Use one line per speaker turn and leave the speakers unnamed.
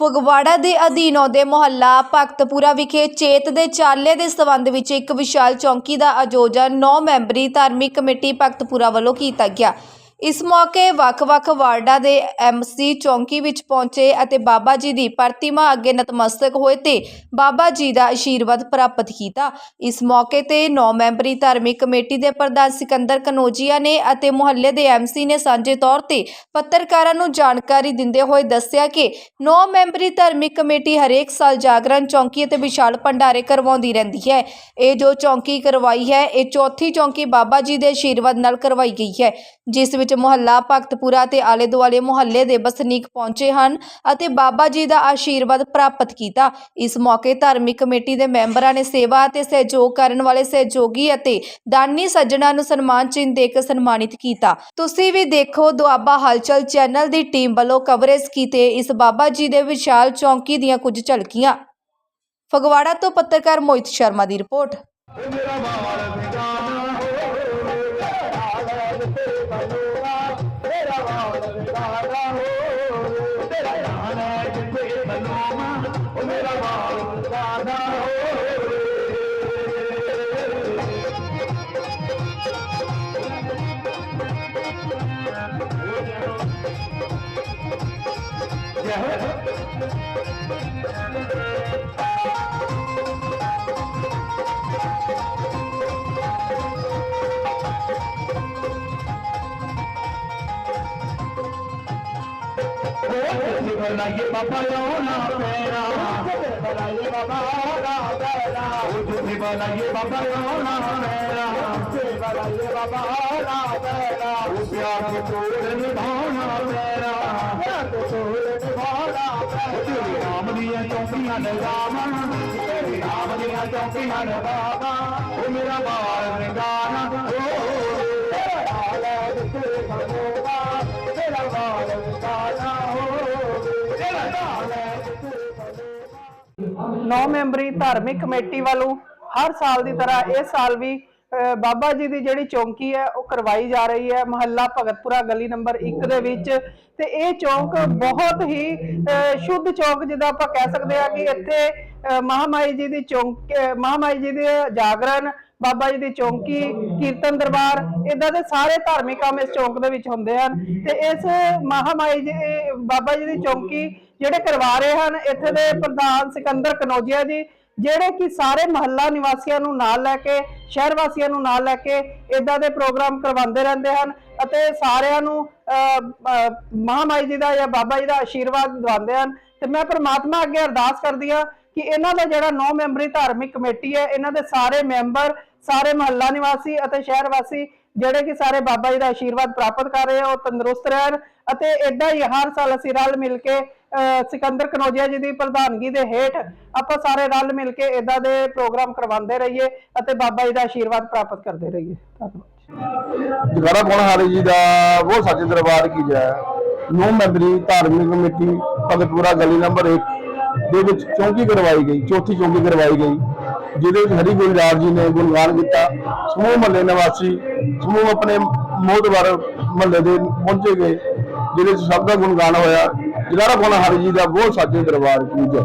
ਫਗਵਾੜਾ ਦੇ ਅਧੀਨ ਆਉਂਦੇ ਮੁਹੱਲਾ ਭਗਤਪੁਰਾ ਵਿਖੇ ਚੇਤ ਦੇ ਚਾਲੇ ਦੇ ਸਬੰਧ ਵਿੱਚ ਇੱਕ ਵਿਸ਼ਾਲ ਚੌਂਕੀ ਦਾ ਆਯੋਜਨ 9 ਮੈਂਬਰੀ ਧਾਰਮਿਕ ਕਮੇਟੀ ਭਗਤਪੁਰਾ ਵੱਲੋਂ ਕੀਤਾ ਗਿਆ। ਇਸ ਮੌਕੇ ਵੱਖ-ਵੱਖ ਵਾਰਡਾਂ ਦੇ ਐਮਸੀ ਚੌਂਕੀ ਵਿੱਚ ਪਹੁੰਚੇ ਅਤੇ ਬਾਬਾ ਜੀ ਦੀ ਪ੍ਰਤਿਮਾ ਅੱਗੇ ਨਤਮਸਤਕ ਹੋਏ ਤੇ ਬਾਬਾ ਜੀ ਦਾ ਆਸ਼ੀਰਵਾਦ ਪ੍ਰਾਪਤ ਕੀਤਾ। ਇਸ ਮੌਕੇ ਤੇ 9 ਮੈਂਬਰੀ ਧਾਰਮਿਕ ਕਮੇਟੀ ਦੇ ਪ੍ਰਧਾਨ ਸਿਕੰਦਰ ਕਨੋਜੀਆ ਨੇ ਅਤੇ ਮੁਹੱਲੇ ਦੇ ਐਮਸੀ ਨੇ ਸਾਂਝੇ ਤੌਰ ਤੇ ਪੱਤਰਕਾਰਾਂ ਨੂੰ ਜਾਣਕਾਰੀ ਦਿੰਦੇ ਹੋਏ ਦੱਸਿਆ ਕਿ 9 ਮੈਂਬਰੀ ਧਾਰਮਿਕ ਕਮੇਟੀ ਹਰੇਕ ਸਾਲ ਜਾਗਰਣ ਚੌਂਕੀ ਅਤੇ ਵਿਸ਼ਾਲ ਭੰਡਾਰੇ ਕਰਵਾਉਂਦੀ ਰਹਿੰਦੀ ਹੈ। ਇਹ ਜੋ ਚੌਂਕੀ ਕਰਵਾਈ ਹੈ, ਇਹ ਚੌਥੀ ਚੌਂਕੀ ਬਾਬਾ ਜੀ ਦੇ ਆਸ਼ੀਰਵਾਦ ਨਾਲ ਕਰਵਾਈ ਗਈ ਹੈ, ਜਿਸ ਵਿੱਚ ਵਿੱਚ ਮੁਹੱਲਾ ਭਗਤਪੁਰਾ ਤੇ ਆਲੇ ਦੁਆਲੇ ਮੁਹੱਲੇ ਦੇ ਬਸਨੀਕ ਪਹੁੰਚੇ ਹਨ ਅਤੇ ਬਾਬਾ ਜੀ ਦਾ ਆਸ਼ੀਰਵਾਦ ਪ੍ਰਾਪਤ ਕੀਤਾ। ਇਸ ਮੌਕੇ ਧਾਰਮਿਕ ਕਮੇਟੀ ਦੇ ਮੈਂਬਰਾਂ ਨੇ ਸੇਵਾ ਅਤੇ ਸਹਿਯੋਗ ਕਰਨ ਵਾਲੇ ਸਹਿਯੋਗੀ ਅਤੇ ਦਾਨੀ ਸੱਜਣਾ ਨੂੰ ਸਨਮਾਨ ਚਿੰਨ੍ਹ ਦੇ ਕੇ ਸਨਮਾਨਿਤ ਕੀਤਾ। ਤੁਸੀਂ ਵੀ ਦੇਖੋ ਦੁਆਬਾ ਹਲਚਲ ਚੈਨਲ ਦੀ ਟੀਮ ਵੱਲੋਂ ਕਵਰੇਜ ਕੀਤੇ ਇਸ ਬਾਬਾ ਜੀ ਦੇ ਵਿਸ਼ਾਲ ਚੌਂਕੀ ਦੀਆਂ ਕੁਝ ਝਲਕੀਆਂ। ਫਗਵਾੜਾ ਤੋਂ ਪੱਤਰਕਾਰ ਮੋਹਿਤ ਸ਼ਰਮਾ ਦੀ ਰਿਪੋਰਟ।
बनाइए बाबा मेरा झूठी बनाइए बाबा ना मेरा बनाइए बाबा मेरा वो प्यार
ਨੌ ਮੈਂਬਰੀ ਧਾਰਮਿਕ ਕਮੇਟੀ ਵੱਲੋਂ ਹਰ ਸਾਲ ਦੀ ਤਰ੍ਹਾਂ ਇਸ ਸਾਲ ਵੀ ਬਾਬਾ ਜੀ ਦੀ ਜਿਹੜੀ ਚੌਂਕੀ ਹੈ ਉਹ ਕਰਵਾਈ ਜਾ ਰਹੀ ਹੈ ਮਹੱਲਾ ਭਗਤਪੁਰਾ ਗਲੀ ਨੰਬਰ 1 ਦੇ ਵਿੱਚ। ਤੇ ਇਹ ਚੌਂਕ ਬਹੁਤ ਹੀ ਸ਼ੁੱਧ ਚੌਂਕ ਜਿੱਦਾਂ ਆਪਾਂ ਕਹਿ ਸਕਦੇ ਆ ਕਿ ਇੱਥੇ ਅਹ, ਮਹਾਮਾਈ ਜੀ ਦੀ ਚੌਂਕ ਅਹ, ਮਹਾਮਾਈ ਜੀ ਦੇ ਜਾਗਰਣ ਬਾਬਾ ਜੀ ਦੀ ਚੌਂਕੀ ਕੀਰਤਨ ਦਰਬਾਰ ਇਦਾਂ ਦੇ ਸਾਰੇ ਧਾਰਮਿਕ ਕੰਮ ਇਸ ਚੌਂਕ ਦੇ ਵਿੱਚ ਹੁੰਦੇ ਹਨ। ਤੇ ਇਸ ਮਹਾਮਾਈ ਜੀ ਬਾਬਾ ਜੀ ਦੀ ਚੌਂਕੀ ਜਿਹੜੇ ਕਰਵਾ ਰਹੇ ਹਨ ਇੱਥੇ ਦੇ ਪ੍ਰਧਾਨ ਸਿਕੰਦਰ ਕਨੌਜੀਆ ਜੀ ਜਿਹੜੇ ਕਿ ਸਾਰੇ ਮਹੱਲਾ ਨਿਵਾਸੀਆਂ ਨੂੰ ਨਾਲ ਲੈ ਕੇ ਸ਼ਹਿਰ ਵਾਸੀਆਂ ਨੂੰ ਨਾਲ ਲੈ ਕੇ ਇਦਾਂ ਦੇ ਪ੍ਰੋਗਰਾਮ ਕਰਵਾਉਂਦੇ ਰਹਿੰਦੇ ਹਨ ਅਤੇ ਸਾਰਿਆਂ ਨੂੰ ਅਹ, ਮਹਾਮਾਈ ਜੀ ਦਾ ਜਾਂ ਬਾਬਾ ਜੀ ਦਾ ਆਸ਼ੀਰਵਾਦ ਦਿਵਾਉਂਦੇ ਹਨ। ਤੇ ਮੈਂ ਪ੍ਰਮਾਤਮਾ ਅੱਗੇ ਅਰਦਾਸ ਕਰਦੀ ਹਾਂ ਕਿ ਇਹਨਾਂ ਦਾ ਜਿਹੜਾ 9 ਮੈਂਬਰੀ ਧਾਰਮਿਕ ਕਮੇਟੀ ਹੈ ਇਹਨਾਂ ਦੇ ਸਾਰੇ ਮੈਂਬਰ ਸਾਰੇ ਮਹੱਲਾ ਨਿਵਾਸੀ ਅਤੇ ਸ਼ਹਿਰ ਵਾਸੀ ਜਿਹੜੇ ਕਿ ਸਾਰੇ ਬਾਬਾ ਜੀ ਦਾ ਆਸ਼ੀਰਵਾਦ ਪ੍ਰਾਪਤ ਕਰ ਰਹੇ ਆ ਉਹ ਤੰਦਰੁਸਤ ਰਹਿਣ ਅਤੇ ਇਦਾਂ ਹੀ ਹਰ ਸਾਲ ਅਸੀਂ ਰਲ ਮਿਲ ਕੇ ਸਿਕੰਦਰ ਕਨੋਜੀਆ ਜੀ ਦੀ ਪ੍ਰਧਾਨਗੀ ਦੇ ਹੇਠ ਆਪਾਂ ਸਾਰੇ ਰਲ ਮਿਲ ਕੇ ਇਦਾਂ ਦੇ ਪ੍ਰੋਗਰਾਮ ਕਰਵਾਉਂਦੇ ਰਹੀਏ ਅਤੇ ਬਾਬਾ ਜੀ ਦਾ ਆਸ਼ੀਰਵਾਦ ਪ੍ਰਾਪਤ ਕਰਦੇ ਰਹੀਏ। ਧੰਨਵਾਦ
ਜਗਾੜਾ ਪੌਣਹਾਰੀ ਜੀ ਦਾ? ਉਹ ਸੱਚ ਦਰਬਾਰ ਕੀ ਜੈ? ਨੌ ਮੈਂਬਰੀ ਧਾਰਮਿਕ ਕਮੇਟੀ ਭਗਤਪੁਰਾ ਗਲੀ ਨੰਬਰ 1 ਦੇ ਵਿੱਚ ਚੌਂਕੀ ਕਰਵਾਈ ਗਈ, ਚੌਥੀ ਚੌਂਕੀ ਕਰਵਾਈ ਗਈ, ਜਿਹਦੇ ਵਿੱਚ ਹਰੀ ਗੁਲਜ਼ਾਰ ਜੀ ਨੇ ਗੁਣਗਾਨ ਕੀਤਾ। ਸਮੂਹ ਮਹੱਲੇ ਨਿਵਾਸੀ, ਸਮੂਹ ਆਪਣੇ ਮੋਹਦਵਾਰ ਮਹੱਲੇ ਦੇ ਪਹੁੰਚੇ ਗਏ, ਜਿਹਦੇ ਵਿੱਚ ਸਭ ਦਾ ਗੁਣਗਾਨ ਹੋਇਆ। ਜਗਾੜਾ ਪੌਣਹਾਰੀ ਜੀ ਦਾ ਬਹੁਤ ਸੱਚ ਦਰਬਾਰ ਕੀ ਜੈ